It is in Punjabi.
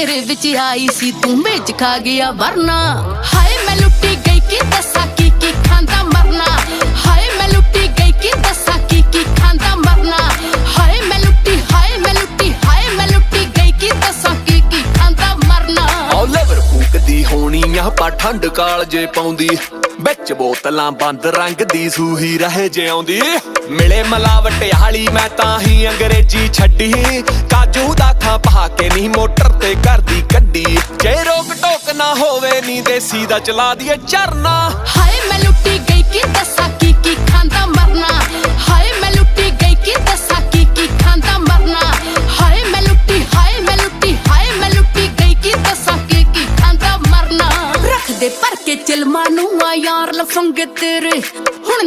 ਆਈ ਸੀ, ਤੂੰ ਵਿੱਚ ਖਾ ਗਿਆ ਵਰਨਾ। ਹਾਏ, ਮੈਂ ਲੁੱਟੀ ਗਈ ਕੀ ਦੱਸਾਂ ਕੀ ਕੀ ਖਾਂਦਾ ਮਰਨਾ। ਹਾਏ, ਮੈਂ ਲੁੱਟੀ ਗਈ ਕੀ ਦੱਸਾਂ ਕੀ ਕੀ ਖਾਂਦਾ ਮਰਨਾ। ਹਾਏ, ਮੈਂ ਲੁੱਟੀ, ਹਾਏ, ਮੈਂ ਲੁੱਟੀ, ਹਾਏ, ਮੈਂ ਲੁੱਟੀ ਗਈ ਕੀ ਦੱਸਾਂ ਕੀ ਕੀ ਖਾਂਦਾ ਮਰਨਾ। ਆਉ ਲਵਰ ਫੂਕਦੀ ਹੋਣੀ ਆ ਪਾ ਠੰਡ ਕਾਲ ਜੇ ਪਾਉਂਦੀ। ਵਿੱਚ ਬੋਤਲਾਂ ਬੰਦ ਰੰਗ ਦੀ ਸੂਹੀ ਰਹੇ ਜੇ ਆਉਂਦੀ। ਮਿਲੇ ਮਲਾਵਟ ਹਾਲੀ ਮੈਂ ਤਾਂ ਹੀ ਅੰਗਰੇਜ਼ੀ ਛੱਡੀ। ਕਾਜੂ ਗਾਹਾਂ ਪਹਾ ਕੇ ਨਹੀਂ ਮੋਟਰ ਤੇ ਕਰਦੀ ਕੱਢੀ ਜੇ ਰੋਕ ਟੋਕ ਨਾ ਹੋਵੇ ਨਹੀਂ ਦੇਸੀ ਦਾ ਚਲਾ ਦਈਏ ਚਰਨਾ ਹਾਏ, ਮੈਂ ਲੁੱਟੀ ਗਈ, ਕਿ ਦੱਸਾਂ ਕੀ ਕੀ ਖਾਂਦਾ ਮਰਨਾ? ਹਾਏ, ਮੈਂ ਲੁੱਟੀ ਗਈ, ਕਿ ਦੱਸਾਂ ਕੀ ਕੀ ਖਾਂਦਾ ਮਰਨਾ? ਹਾਏ, ਮੈਂ ਲੁੱਟੀ, ਹਾਏ, ਮੈਂ ਲੁੱਟੀ, ਹਾਏ, ਮੈਂ ਲੁੱਟੀ ਗਈ, ਕਿ ਦੱਸਾਂ ਕੀ ਕੀ ਖਾਂਦਾ ਮਰਨਾ? ਰੱਖ ਦੇ ਭਰ ਕੇ ਚਲਮਾ ਨੂੰ ਆ ਯਾਰ, ਲਫੰਗੇ ਤੇਰੇ। ਹੁਣ